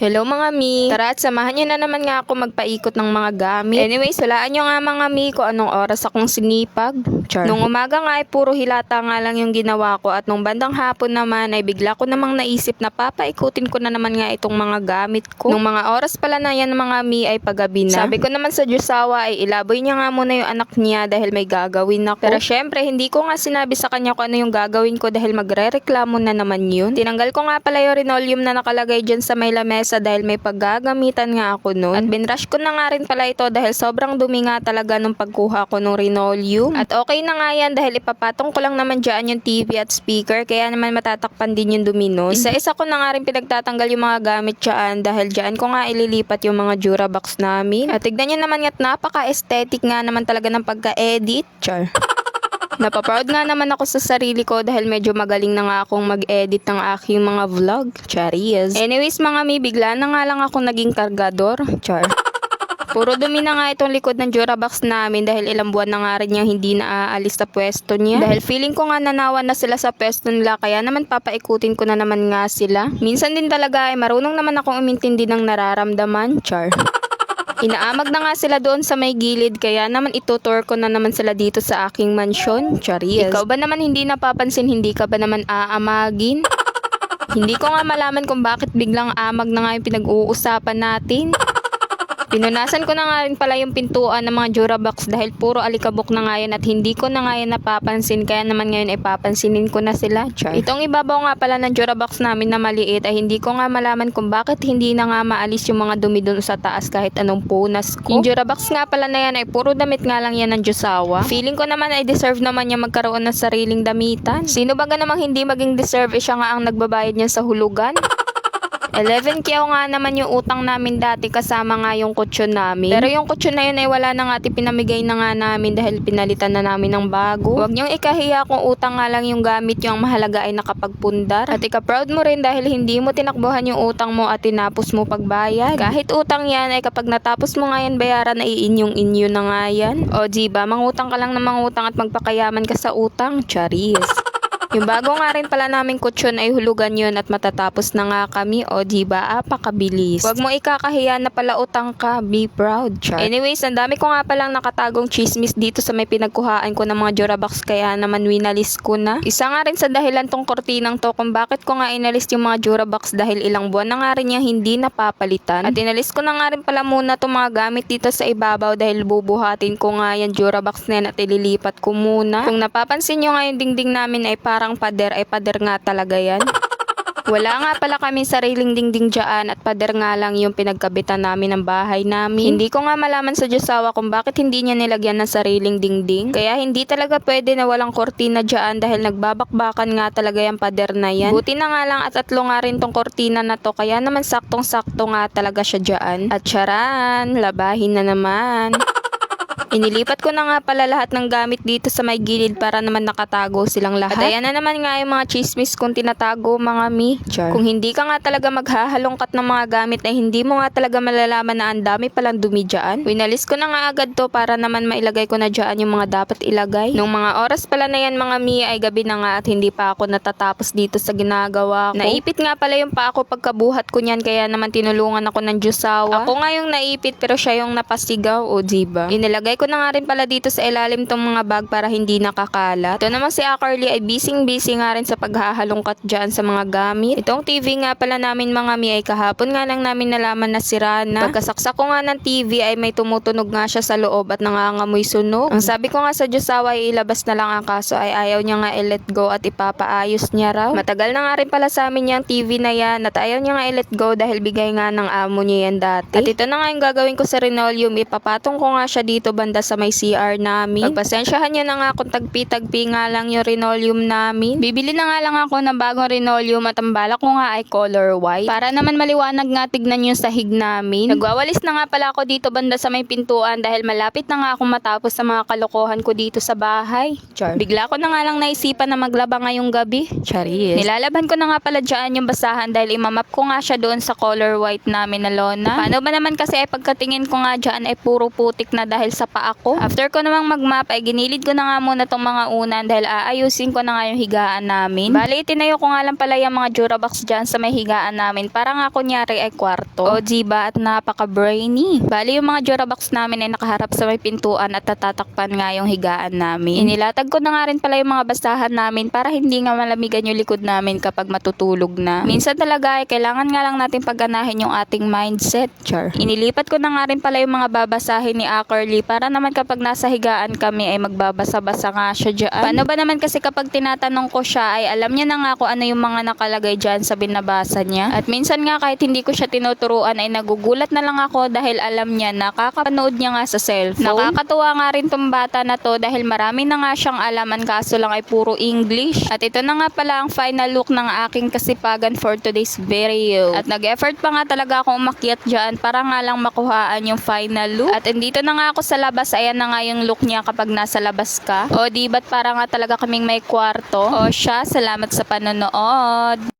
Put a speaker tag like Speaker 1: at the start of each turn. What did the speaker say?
Speaker 1: Hello mga mi. Tara at samahan niyo na naman nga ako magpaikot ng mga gamit. Anyways, walaan niyo nga mga mi kung anong oras akong sinipag. Char. Nung umaga nga ay puro hilata nga lang yung ginawa ko at nung bandang hapon naman ay bigla ko namang naisip na papaikutin ko na naman nga itong mga gamit ko. Nung mga oras pala na yan mga mi ay paggabi na. Sabi ko naman sa Diyosawa ay ilaboy niya nga muna yung anak niya dahil may gagawin ako. Pero syempre, hindi ko nga sinabi sa kanya kung ano yung gagawin ko dahil magre-reklamo na naman yun. Tinanggal ko nga pala yung linoleum na nakalagay dyan sa may lamesa dahil may paggagamitan nga ako noon. At binrush ko na nga rin pala ito dahil sobrang dumi nga talaga nung pagkuha ko ng linoleum. At okay na nga yan dahil ipapatong ko lang naman dyan yung TV at speaker kaya naman matatakpan din yung dumi nun. Isa-isa ko na nga rin pinagtatanggal yung mga gamit dyan dahil dyan ko nga ililipat yung mga Durabox namin. At tignan nyo naman nga't napaka-aesthetic nga naman talaga ng pagka-edit. Char. Napaproud nga naman ako sa sarili ko dahil medyo magaling na nga akong mag-edit ng aking mga vlog. Charis. Anyways mga mi, bigla na nga lang ako naging kargador. Char. Puro dumi na nga itong likod ng Durabox namin dahil ilang buwan na nga rin niyang hindi na aalis sa pwesto niya. Dahil feeling ko nga nanawan na sila sa pwesto nila kaya naman papaikutin ko na naman nga sila. Minsan din talaga ay marunong naman akong umintindi ng nararamdaman. Char. Inaamag na nga sila doon sa may gilid kaya naman itutour ko na naman sila dito sa aking mansyon. Charis. Ikaw ba naman hindi napapansin, hindi ka ba naman aamagin? hindi ko nga malaman kung bakit biglang amag na nga yung pinag-uusapan natin. Pinunasan ko na nga rin pala yung pintuan ng mga Durabox dahil puro alikabok na nga yan at hindi ko na nga yan napapansin kaya naman ngayon ay papansinin ko na sila. Char. Itong ibabaw nga pala ng Durabox namin na maliit ay hindi ko nga malaman kung bakit hindi na nga maalis yung mga dumi dun sa taas kahit anong punas ko. Yung Durabox nga pala na yan ay puro damit nga lang yan ng Diyosawa. Feeling ko naman ay deserve naman niya magkaroon ng sariling damitan. Sino ba namang hindi maging deserve eh siya nga ang nagbabayad niya sa hulugan? 11 kyaw nga naman yung utang namin dati kasama nga yung kutsyon namin. Pero yung kutsyon na yun ay wala na nga at pinamigay na nga namin dahil pinalitan na namin ng bago. Huwag niyong ikahiya kung utang nga lang yung gamit yung mahalaga ay nakapagpundar. At ika-proud mo rin dahil hindi mo tinakbuhan yung utang mo at tinapos mo pagbayad. Kahit utang yan ay kapag natapos mo nga yan bayaran ay inyong inyo na nga yan. O di ba mangutang ka lang ng mangutang at magpakayaman ka sa utang. Charis. Yung bago nga rin pala naming kutsyon ay hulugan yun at matatapos na nga kami o di ba apakabilis. Huwag mo ikakahiya na pala utang ka, be proud, char. Anyways, ang dami ko nga palang nakatagong chismis dito sa may pinagkuhaan ko ng mga Durabox kaya naman winalis ko na. Isa nga rin sa dahilan tong kortinang to kung bakit ko nga inalis yung mga Durabox dahil ilang buwan na nga rin yung hindi napapalitan. At inalis ko na nga rin pala muna tong mga gamit dito sa ibabaw dahil bubuhatin ko nga yung Durabox na yan at ililipat ko muna. Kung napapansin nyo nga yung dingding namin ay parang pader ay pader nga talaga yan. Wala nga pala kami sariling dingding dyan at pader nga lang yung pinagkabitan namin ng bahay namin. Hindi ko nga malaman sa Diyosawa kung bakit hindi niya nilagyan ng sariling dingding. Kaya hindi talaga pwede na walang kortina dyan dahil nagbabakbakan nga talaga yung pader na yan. Buti na nga lang at tatlo nga rin tong kortina na to kaya naman saktong-sakto nga talaga siya dyan. At charan, labahin na naman. Inilipat ko na nga pala lahat ng gamit dito sa may gilid para naman nakatago silang lahat. At ayan na naman nga yung mga chismis kong tinatago mga mi. Char. Kung hindi ka nga talaga maghahalongkat ng mga gamit ay hindi mo nga talaga malalaman na ang dami palang dumi dyan. Winalis ko na nga agad to para naman mailagay ko na dyan yung mga dapat ilagay. Nung mga oras pala na yan mga mi ay gabi na nga at hindi pa ako natatapos dito sa ginagawa ko. Naipit nga pala yung pa ako pagkabuhat ko niyan kaya naman tinulungan ako ng Diyosawa. Ako nga yung naipit pero siya yung napasigaw o diba? Inilagay ko na nga rin pala dito sa ilalim tong mga bag para hindi nakakalat. Ito naman si Acarly ay busy-busy nga rin sa paghahalongkat dyan sa mga gamit. Itong TV nga pala namin mga mi ay kahapon nga lang namin nalaman na sira na. Pagkasaksak ko nga ng TV ay may tumutunog nga siya sa loob at nangangamoy sunog. Ang sabi ko nga sa Diyosawa ay ilabas na lang ang kaso ay ayaw niya nga i-let go at ipapaayos niya raw. Matagal na nga rin pala sa amin yung TV na yan at ayaw niya nga i-let go dahil bigay nga ng amo niya yan dati. At ito na nga yung gagawin ko sa linoleum. Ipapatong ko nga siya dito banda sa may CR namin. Pagpasensyahan niyo na nga kung tagpi-tagpi nga lang yung linoleum namin. Bibili na nga lang ako ng bagong linoleum at ang balak ko nga ay color white. Para naman maliwanag nga tignan yung sahig namin. Nagwawalis na nga pala ako dito banda sa may pintuan dahil malapit na nga akong matapos sa mga kalokohan ko dito sa bahay. Char. Bigla ko na nga lang naisipan na maglaba ngayong gabi. Charis. Nilalaban ko na nga pala dyan yung basahan dahil imamap ko nga siya doon sa color white namin na lona. Paano ba naman kasi ay pagkatingin ko nga dyan ay puro putik na dahil sa paa ako. After ko namang mag-map ay ginilid ko na nga muna tong mga unan dahil aayusin ko na nga yung higaan namin. Bali, itinayo ko nga lang pala yung mga Durabox dyan sa may higaan namin para nga kunyari ay kwarto. O diba at napaka-brainy. Bali, yung mga Durabox namin ay nakaharap sa may pintuan at tatatakpan nga yung higaan namin. Inilatag ko na nga rin pala yung mga basahan namin para hindi nga malamigan yung likod namin kapag matutulog na. Minsan talaga ay kailangan nga lang natin pagganahin yung ating mindset, char. Inilipat ko na nga rin pala yung mga babasahin ni Ackerly para naman kapag nasa higaan kami ay magbabasa-basa nga siya dyan. Paano ba naman kasi kapag tinatanong ko siya ay alam niya na nga kung ano yung mga nakalagay dyan sa binabasa niya. At minsan nga kahit hindi ko siya tinuturuan ay nagugulat na lang ako dahil alam niya na kakapanood niya nga sa cellphone. Nakakatuwa nga rin tong bata na to dahil marami na nga siyang alaman kaso lang ay puro English. At ito na nga pala ang final look ng aking kasipagan for today's video. At nag-effort pa nga talaga akong umakyat dyan para nga lang makuhaan yung final look. At andito na nga ako sa labas. Ayan na nga yung look niya kapag nasa labas ka. O di ba't para nga talaga kaming may kwarto? O siya, salamat sa panonood.